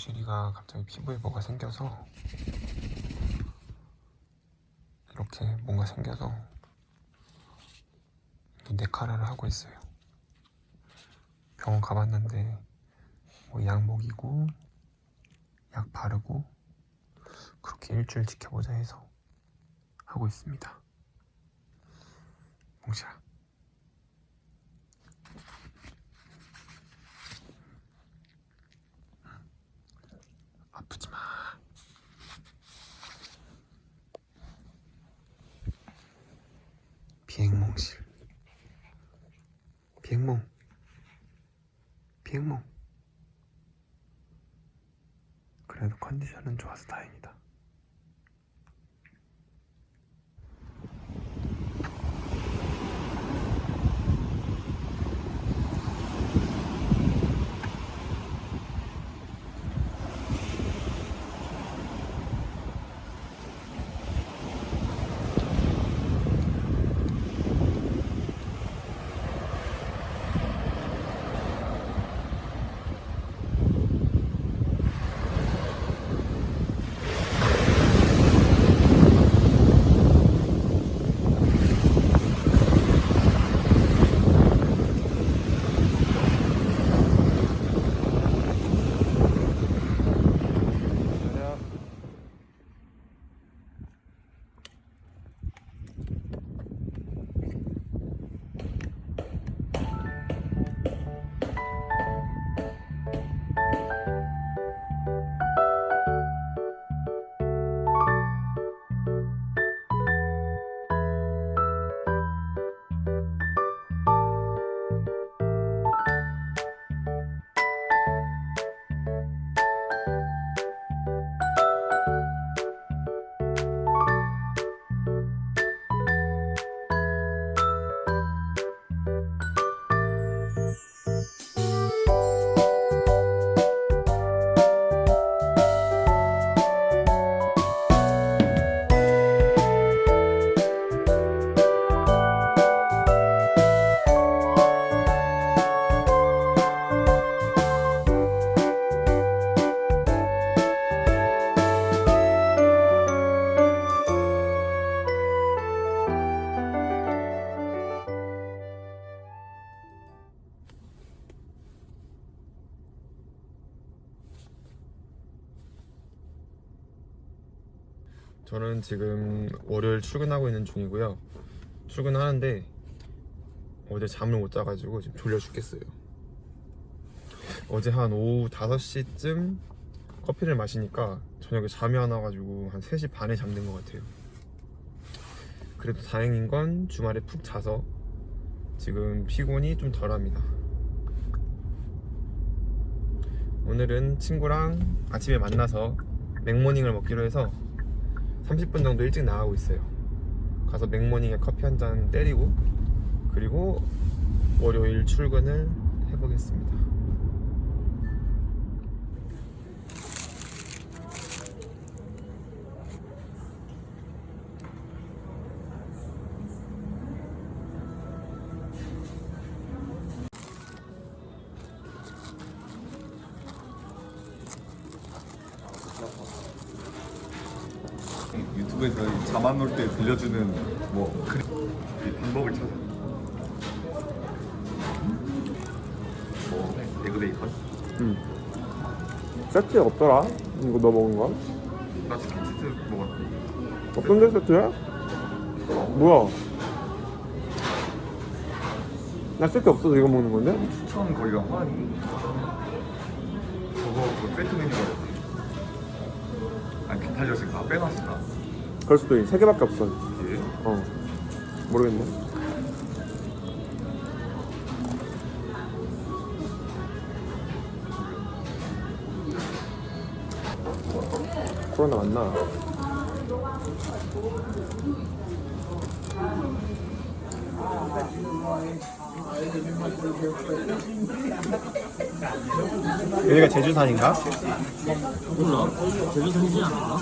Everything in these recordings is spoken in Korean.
몽실이가 갑자기 피부에 뭐가 생겨서 이렇게 뭔가 생겨서 네카라를 하고 있어요. 병원 가봤는데 뭐약 먹이고 약 바르고 그렇게 일주일 지켜보자 해서 하고 있습니다. 몽실아. 아프지 마. 비행몽실. 비행몽. 비행몽. 그래도 컨디션은 좋아서 다행이다. 저는 지금 월요일 출근하고 있는 중이고요. 출근하는데 어제 잠을 못 자가지고 지금 졸려 죽겠어요. 어제 한 오후 5시쯤 커피를 마시니까 저녁에 잠이 안 와가지고 한 3시 반에 잠든 것 같아요. 그래도 다행인 건 주말에 푹 자서 지금 피곤이 좀 덜합니다. 오늘은 친구랑 아침에 만나서 맥모닝을 먹기로 해서 30분 정도 일찍 나가고 있어요. 가서 맥모닝에 커피 한 잔 때리고 그리고 월요일 출근을 해보겠습니다. 유튜브에서 잠안올때 들려주는 뭐 그리... 이 방법을 찾아. 뭐 에그 베이컨? 응. 세트에 없더라? 이거 너 먹은 거? 나 치킨 치즈 먹었어. 어떤 데 세트야? 뭐야? 나 세트 없어서 이거 먹는 건데? 추천 거기가 화니. 저거 그 세트 메뉴가 아니 비탈려진가 빼놨을까? 그럴 수도 있. 세 개밖에 없어. 예. 어. 모르겠네. 코로나 맞나? 여기가 제주산인가? 몰라. 제주 산이지 않았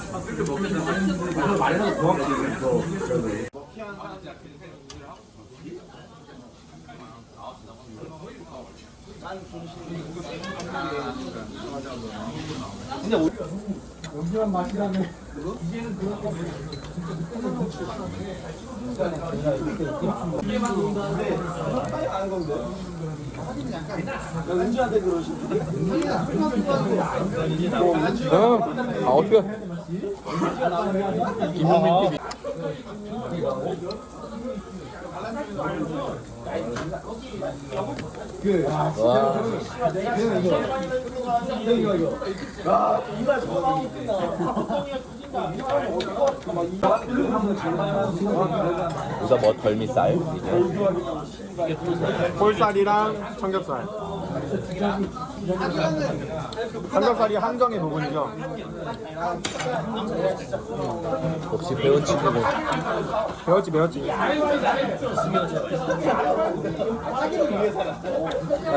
나? 아 어떻게? 우선 뭐 덜미살 이제 볼살이랑 삼겹살. 삼겹살이 한정의 부분이죠. 역시 배운 친구고 배웠지 배웠지. 아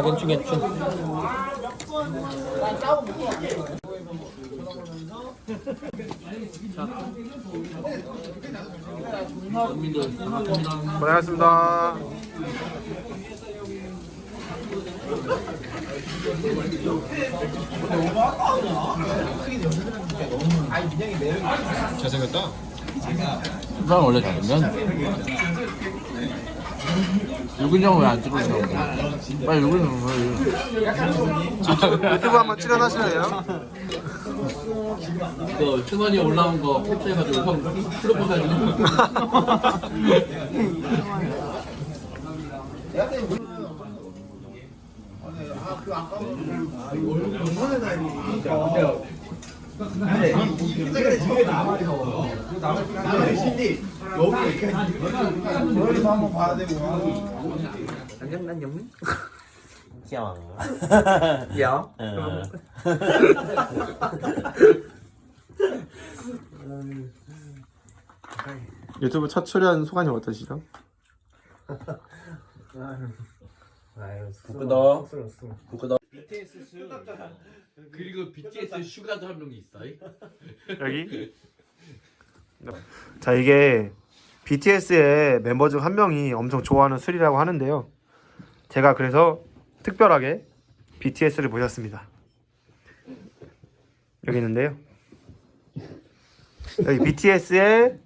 괜춘 괜춘 국민들 반갑습니다. 고생하셨습니다. 잘생겼다. 수산 원래 잘하면 유근이 형왜안 찍어주냐고 빨리 유근이 형 왜. 유튜브 한번 출연하실래요? 그 승원이 올라온 거 캡처해가지고 형 프로포즈 해주는 거. 형 야. 어. 유튜브 첫 출연 소감이 어떠시죠? 아유, 부끄러워. 쑥스러웠어. 부끄러 그리고 BTS 슈가도 한 명이 있어. 여기. 자 이게 BTS의 멤버 중 한 명이 엄청 좋아하는 술이라고 하는데요. 제가 그래서 특별하게 BTS를 모셨습니다. 여기 있는데요. 여기 BTS의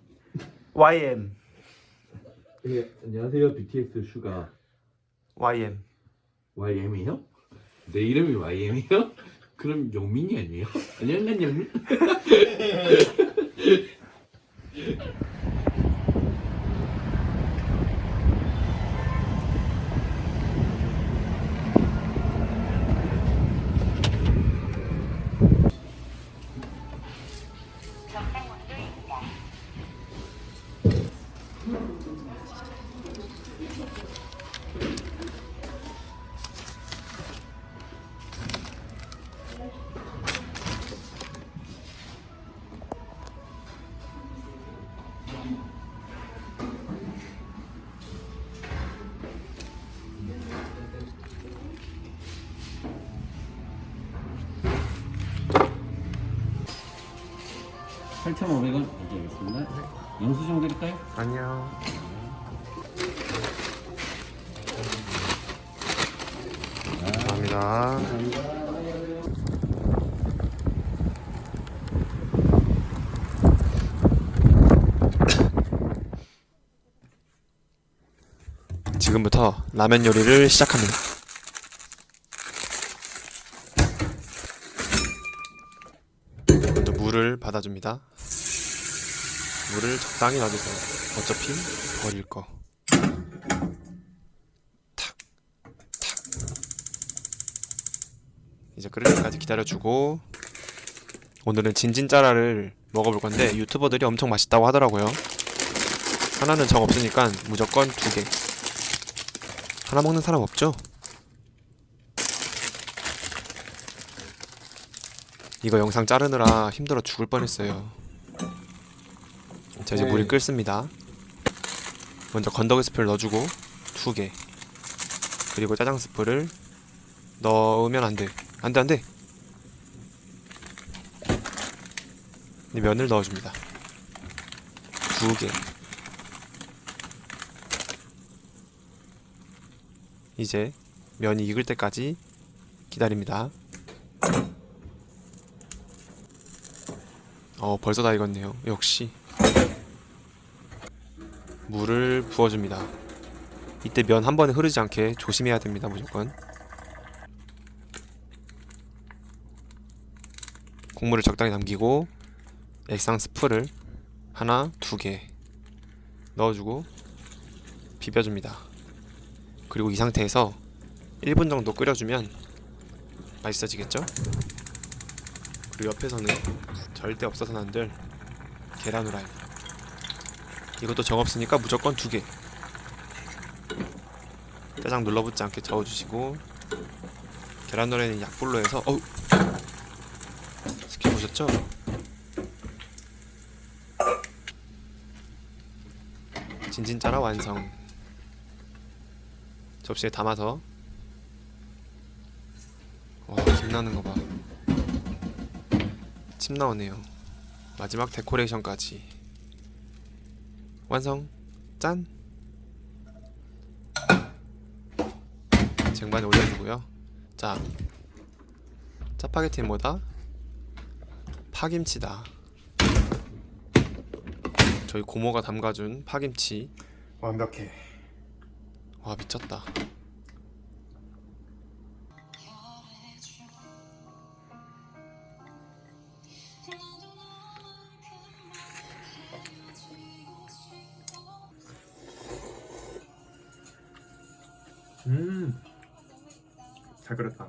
YM, 예, 안녕하세요. BTS 슈가 YM. YM이요? 내 이름이 YM이요? 그럼 영민이 아니에요? 안녕한 영민? 원 드리겠습니다. 영수증 드릴까요? 안녕. 감사합니다. 지금부터 라면 요리를 시작합니다. 먼저 물을 받아줍니다. 물을 적당히 넣어주세요. 어차피 버릴 거. 탁, 탁. 이제 끓을 때까지 기다려주고 오늘은 진진짜라를 먹어볼 건데 유튜버들이 엄청 맛있다고 하더라고요. 하나는 정 없으니까 무조건 두 개. 하나 먹는 사람 없죠? 이거 영상 자르느라 힘들어 죽을 뻔했어요. 자 이제 물이 끓습니다. 먼저 건더기 스프를 넣어주고 두 개. 그리고 짜장 스프를 넣으면 안 돼. 안 돼, 안 돼. 이 면을 넣어줍니다. 두 개. 이제 면이 익을 때까지 기다립니다. 어 벌써 다 익었네요. 역시 물을 부어줍니다. 이때 면 한 번에 흐르지 않게 조심해야 됩니다. 무조건 국물을 적당히 남기고 액상 스프를 하나 두 개 넣어주고 비벼줍니다. 그리고 이 상태에서 1분 정도 끓여주면 맛있어지겠죠? 그리고 옆에서는 절대 없어서는 안 될 계란 후라이 이것도 정 없으니까 무조건 두 개. 짜장 눌러붙지 않게 저어주시고 계란 후라이는 약불로 해서 어우 스킬 보셨죠? 진진짜라 완성. 접시에 담아서 와, 김 나는 거 봐. 침 나오네요. 마지막 데코레이션까지. 완성. 짠. 쟁반에 올려주고요. 자, 짜파게티는 뭐다? 파김치다. 저희 고모가 담가준 파김치. 완벽해. 와 미쳤다. 음, 잘 끓였다.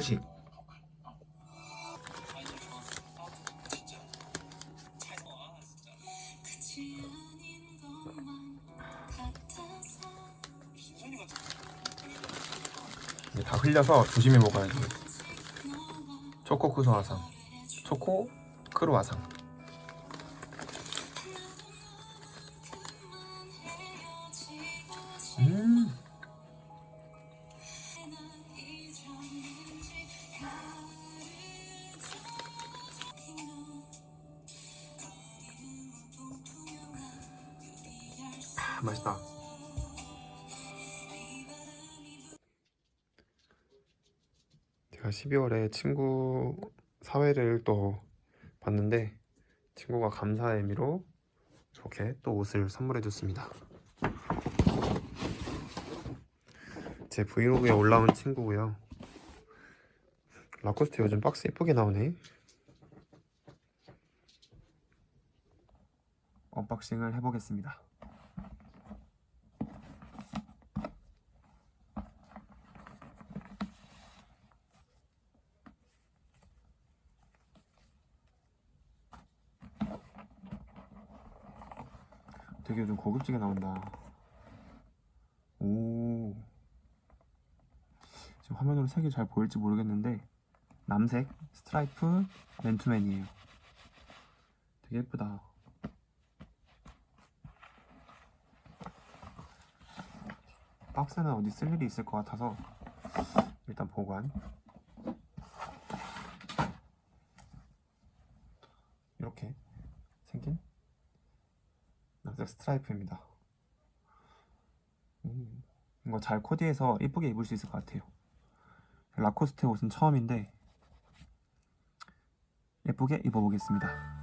후식. 다 흘려서 조심히 먹어야 돼. 초코 크로와상, 초코 크로와상. 아, 맛있다. 제가 12월에 친구 사회를 또 봤는데 친구가 감사의 의미로 이렇게 또 옷을 선물해 줬습니다. 제 브이로그에 올라온 친구고요. 라코스테 요즘 박스 예쁘게 나오네. 언박싱을 해보겠습니다. 고급지게 나온다. 오. 지금 화면으로 색이 잘 보일지 모르겠는데 남색 스트라이프 맨투맨이에요. 되게 예쁘다. 박스는 어디 쓸 일이 있을 것 같아서 일단 보관. 이렇게 생긴 남색 스트라이프입니다. 음, 이거 잘 코디해서 이쁘게 입을 수 있을 것 같아요. 라코스테 옷은 처음인데 예쁘게 입어보겠습니다.